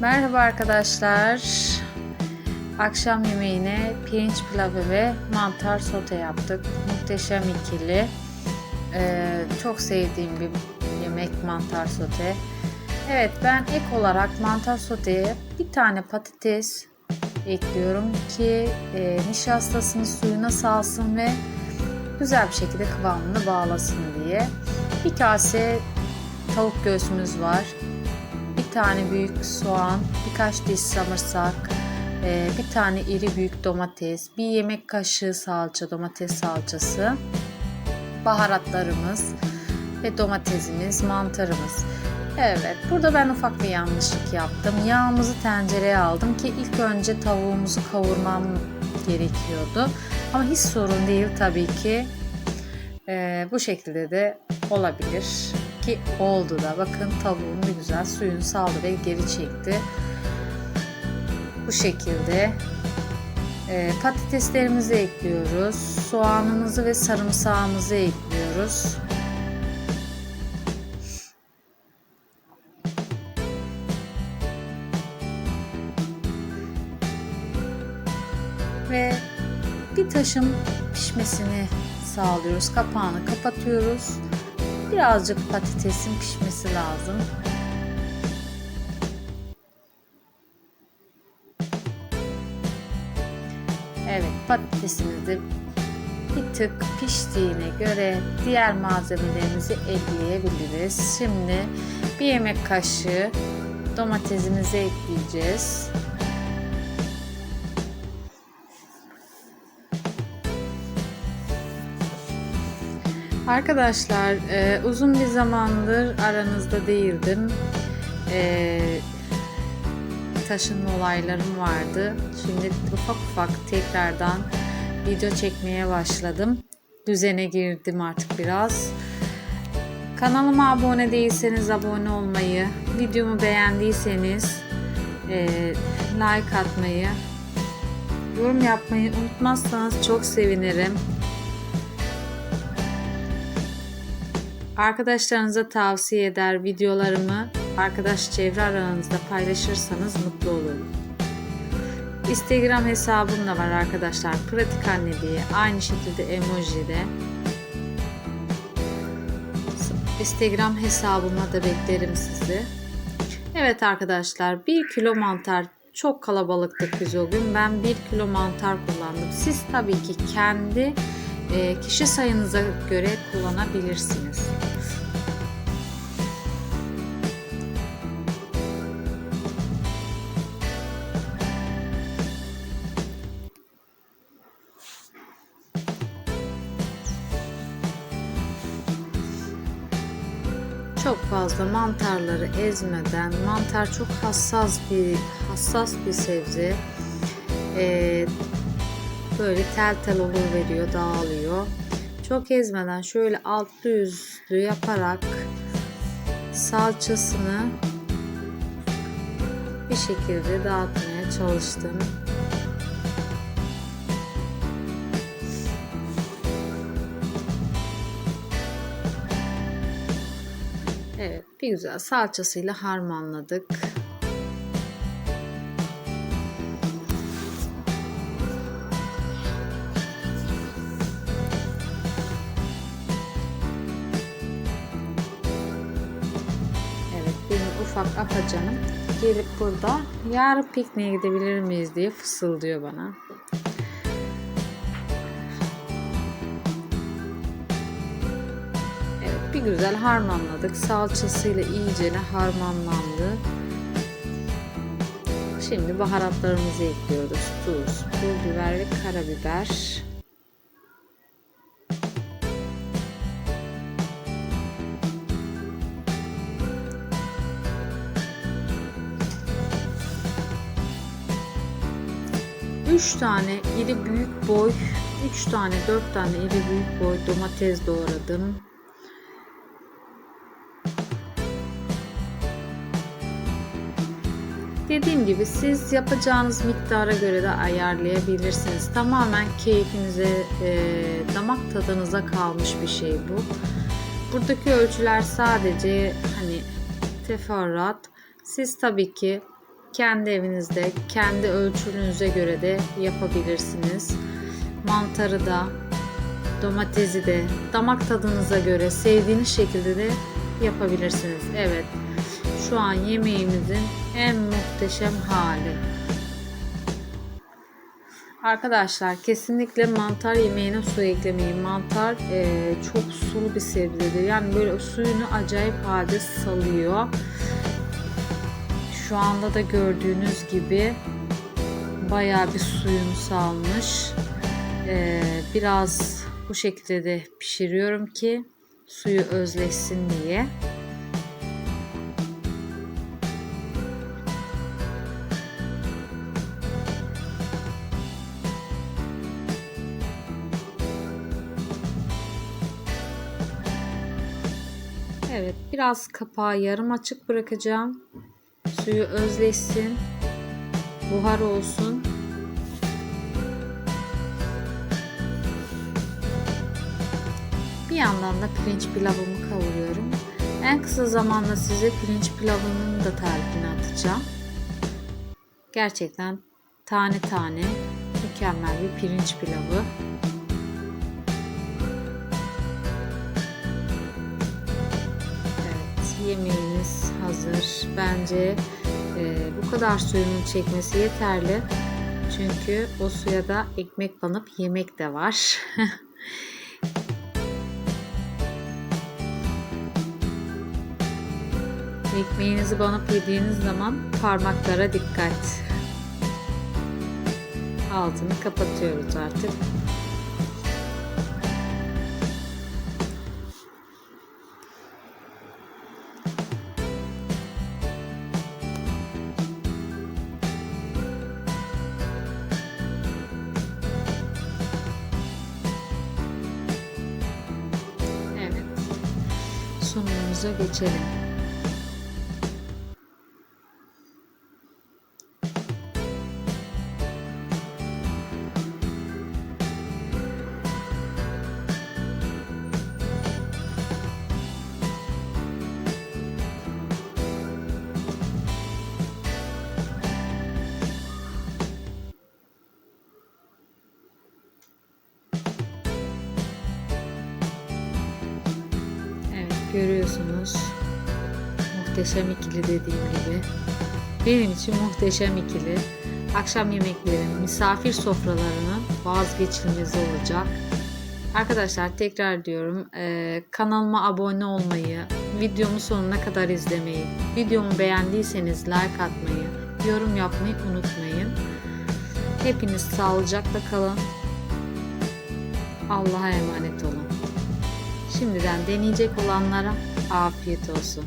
Merhaba arkadaşlar. Akşam yemeğine pirinç pilavı ve mantar sote yaptık. Muhteşem ikili. Ee, çok sevdiğim bir yemek mantar sote. Evet ben ek olarak mantar soteye bir tane patates ekliyorum ki e, nişastasını suyuna salsın ve güzel bir şekilde kıvamını bağlasın diye. Bir kase tavuk göğsümüz var bir tane büyük soğan, birkaç diş samırsak, e, bir tane iri büyük domates, bir yemek kaşığı salça, domates salçası, baharatlarımız ve domatesimiz, mantarımız. Evet, burada ben ufak bir yanlışlık yaptım. Yağımızı tencereye aldım ki ilk önce tavuğumuzu kavurmam gerekiyordu. Ama hiç sorun değil tabii ki. Ee, bu şekilde de olabilir ki oldu da. Bakın tavuğum bir güzel suyunu saldı ve geri çekti. Bu şekilde ee, patateslerimizi ekliyoruz. Soğanımızı ve sarımsağımızı ekliyoruz. Ve bir taşım pişmesini sağlıyoruz. Kapağını kapatıyoruz. Birazcık patatesin pişmesi lazım. Evet patatesimiz de bir tık piştiğine göre diğer malzemelerimizi ekleyebiliriz. Şimdi bir yemek kaşığı domatesimizi ekleyeceğiz. Arkadaşlar e, uzun bir zamandır aranızda değildim. E, taşınma olaylarım vardı. Şimdi ufak ufak tekrardan video çekmeye başladım. Düzene girdim artık biraz. Kanalıma abone değilseniz abone olmayı, videomu beğendiyseniz e, like atmayı, yorum yapmayı unutmazsanız çok sevinirim. Arkadaşlarınıza tavsiye eder videolarımı arkadaş çevre aranızda paylaşırsanız mutlu olurum. Instagram hesabım da var arkadaşlar. Pratik anne diye. Aynı şekilde emoji de. Instagram hesabıma da beklerim sizi. Evet arkadaşlar 1 kilo mantar çok kalabalıktık biz o gün. Ben 1 kilo mantar kullandım. Siz tabii ki kendi e, kişi sayınıza göre kullanabilirsiniz. Çok fazla mantarları ezmeden mantar çok hassas bir hassas bir sebze. Ee, böyle tel tel olur veriyor dağılıyor. Çok ezmeden şöyle altlı üstlü yaparak salçasını bir şekilde dağıtmaya çalıştım bir güzel salçasıyla harmanladık. Evet benim ufak afacanım gelip burada yarın pikniğe gidebilir miyiz diye fısıldıyor bana. Bir güzel harmanladık. Salçasıyla iyice harmanlandı. Şimdi baharatlarımızı ekliyoruz. Tuz, pul biber ve karabiber. Üç tane iri büyük boy, üç tane dört tane iri büyük boy domates doğradım. Dediğim gibi siz yapacağınız miktara göre de ayarlayabilirsiniz. Tamamen keyfinize, e, damak tadınıza kalmış bir şey bu. Buradaki ölçüler sadece hani teferruat. Siz tabii ki kendi evinizde, kendi ölçünüze göre de yapabilirsiniz. Mantarı da, domatesi de damak tadınıza göre sevdiğiniz şekilde de yapabilirsiniz. Evet. Şu an yemeğimizin en muhteşem hali. Arkadaşlar kesinlikle mantar yemeğine su eklemeyin. Mantar eee, çok sulu bir sebzedir. Yani böyle suyunu acayip halde salıyor. Şu anda da gördüğünüz gibi bayağı bir suyunu salmış. Eee, biraz bu şekilde de pişiriyorum ki suyu özleşsin diye. Evet, biraz kapağı yarım açık bırakacağım. Suyu özleşsin. Buhar olsun. Bir yandan da pirinç pilavımı kavuruyorum. En kısa zamanda size pirinç pilavının da tarifini atacağım. Gerçekten tane tane mükemmel bir pirinç pilavı. Hazır. Bence e, bu kadar suyunun çekmesi yeterli. Çünkü o suya da ekmek banıp yemek de var. Ekmeğinizi banıp yediğiniz zaman parmaklara dikkat. Altını kapatıyoruz artık. Sunumumuza geçelim. Görüyorsunuz. Muhteşem ikili dediğim gibi. Benim için muhteşem ikili. Akşam yemeklerin, misafir sofralarının vazgeçilmezi olacak. Arkadaşlar tekrar diyorum eee, kanalıma abone olmayı, videomu sonuna kadar izlemeyi, videomu beğendiyseniz like atmayı, yorum yapmayı unutmayın. Hepiniz sağlıcakla kalın. Allah'a emanet olun. Şimdiden deneyecek olanlara afiyet olsun.